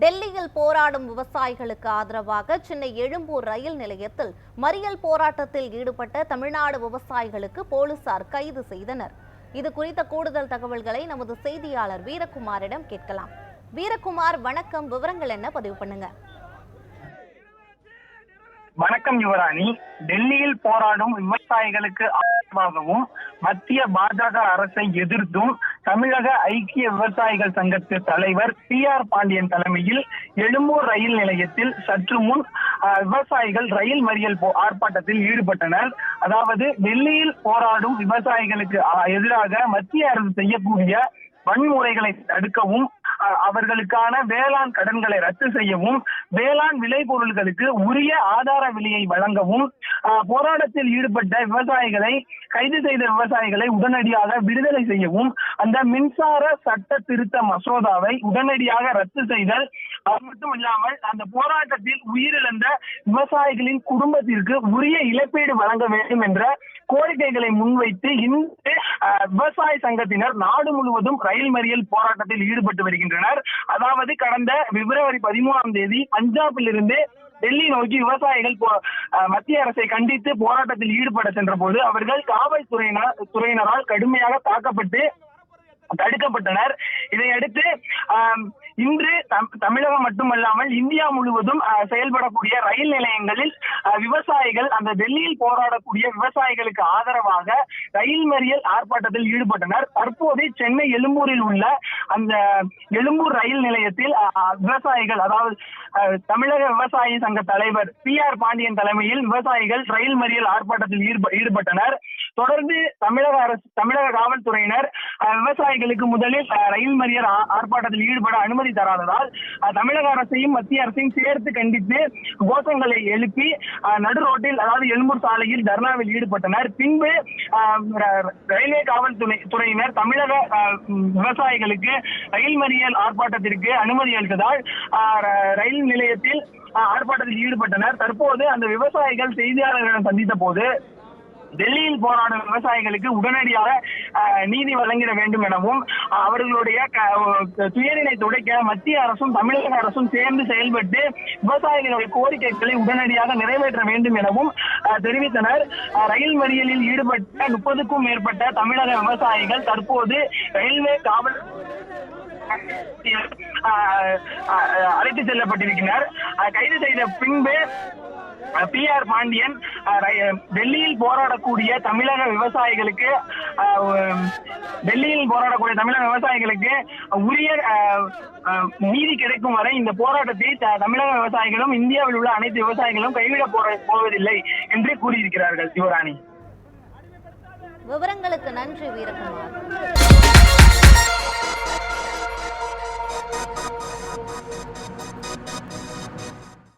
டெல்லியில் போராடும் விவசாயிகளுக்கு ஆதரவாக சென்னை எழும்பூர் ரயில் நிலையத்தில் மறியல் போராட்டத்தில் ஈடுபட்ட தமிழ்நாடு விவசாயிகளுக்கு போலீசார் கைது செய்தனர். இது குறித்த கூடுதல் தகவல்களை நமது செய்தியாளர் வீரகுமாரிடம் கேட்கலாம். வீரகுமார் வணக்கம். விவரங்கள் என்ன? பதிவு பண்ணுங்க. வணக்கம் யுவராணி. டெல்லியில் போராடும் விவசாயிகளுக்கு ஆதரவாகவும் மத்திய பாஜக அரசை எதிர்த்தும் தமிழக ஐக்கிய விவசாயிகள் சங்கத்து தலைவர் பி ஆர் பாண்டியன் தலைமையில் எழும்பூர் ரயில் நிலையத்தில் சற்று முன் அஹ், விவசாயிகள் ரயில் மறியல் போ- ஆர்ப்பாட்டத்தில் ஈடுபட்டனர். அதாவது டெல்லியில் போராடும் விவசாயிகளுக்கு அஹ், எதிராக மத்திய அரசு செய்யக்கூடிய வன்முறைகளை தடுக்கவும் அவர்களுக்கான வேளாண் கடன்களை ரத்து செய்யவும் வேளாண் விளைபொருள்களுக்கு உரிய ஆதார விலையை வழங்கவும் போராட்டத்தில் ஈடுபட்ட விவசாயிகளை கைது செய்த விவசாயிகளை உடனடியாக விடுதலை செய்யவும் அந்த மின்சார சட்ட திருத்த மசோதாவை உடனடியாக ரத்து செய்தல் அது மட்டும் இல்லாமல் அந்த போராட்டத்தில் உயிரிழந்த விவசாயிகளின் குடும்பத்திற்கு உரிய இழப்பீடு வழங்க வேண்டும் என்ற கோரிக்கைகளை முன்வைத்து இன்று விவசாய சங்கத்தினர் நாடு முழுவதும் ரயில் மறியல் போராட்டத்தில் ஈடுபட்டு வருகின்றனர். அதாவது கடந்த பிப்ரவரி பதிமூணாம் தேதி பஞ்சாபில் இருந்து டெல்லி நோக்கி விவசாயிகள் போ- மத்திய அரசை கண்டித்து போராட்டத்தில் ஈடுபட சென்ற போது அவர்கள் காவல்துறையினர் துறையினரால் கடுமையாக தாக்கப்பட்டு தடுக்கப்பட்டனர். இதையடுத்து இன்று தம்- தமிழகம் மட்டுமல்லாமல் இந்தியா முழுவதும் செயல்படக்கூடிய ரயில் நிலையங்களில் விவசாயிகள் அந்த டெல்லியில் போராடக்கூடிய விவசாயிகளுக்கு ஆதரவாக ரயில் மறியல் ஆர்ப்பாட்டத்தில் ஈடுபட்டனர். தற்போது சென்னை எழும்பூரில் உள்ள அந்த எழும்பூர் ரயில் நிலையத்தில் விவசாயிகள் அதாவது தமிழக விவசாயி சங்க தலைவர் பி ஆர் பாண்டியன் தலைமையில் விவசாயிகள் ரயில் மறியல் ஆர்ப்பாட்டத்தில் ஈடுப- ஈடுபட்டனர். தொடர்ந்து தமிழக அரசு தமிழக காவல்துறையினர் விவசாயிகளுக்கு முதலில் ரயில் மறியல் ஆ- ஆர்ப்பாட்டத்தில் ஈடுபட அனுமதி தராததால் தமிழக அரசையும் மத்திய அரசையும் சேர்த்து கண்டித்து கோஷங்களை எழுப்பி அஹ், நடு ரோட்டில் அதாவது எழும்பூர் சாலையில் தர்ணாவில் ஈடுபட்டனர். பின்பு ர- ரயில்வே காவல்துறை துறையினர் தமிழக அஹ், விவசாயிகளுக்கு ரயில் மறியல் ஆர்ப்பாட்டத்திற்கு அனுமதி அளித்ததால் ரயில் நிலையத்தில் அஹ், ஆர்ப்பாட்டத்தில் ஈடுபட்டனர். தற்போது அந்த விவசாயிகள் செய்தியாளர்களிடம் சந்தித்த போது டெல்லியில் போராடும் விவசாயிகளுக்கு உடனடியாக நீதி வழங்கிட வேண்டும் எனவும் அவர்களுடைய க- துயரினை துடைக்க மத்திய அரசும் தமிழக அரசும் சேர்ந்து செயல்பட்டு விவசாயிகளுடைய கோரிக்கைகளை உடனடியாக நிறைவேற்ற வேண்டும் எனவும் அஹ், தெரிவித்தனர். ரயில் மறியலில் ஈடுபட்ட முப்பதுக்கும் மேற்பட்ட தமிழக விவசாயிகள் தற்போது ரயில்வே காவல் அழைத்து செல்லப்பட்டிருக்கிறார் கைது செய்த பின்பு பி ஆர் பாண்டியன் டெல்லியில் போராடக்கூடிய தமிழக விவசாயிகளுக்கு டெல்லியில் போராடக்கூடிய தமிழக விவசாயிகளுக்கு உரிய அஹ், அஹ், நீதி கிடைக்கும் வரை இந்த போராட்டத்தை த- தமிழக விவசாயிகளும் இந்தியாவில் உள்ள அனைத்து விவசாயிகளும் கைவிட போவதில்லை என்று கூறியிருக்கிறார்கள் சிவராணி. விவரங்களுக்கு நன்றி வீரகுமார்.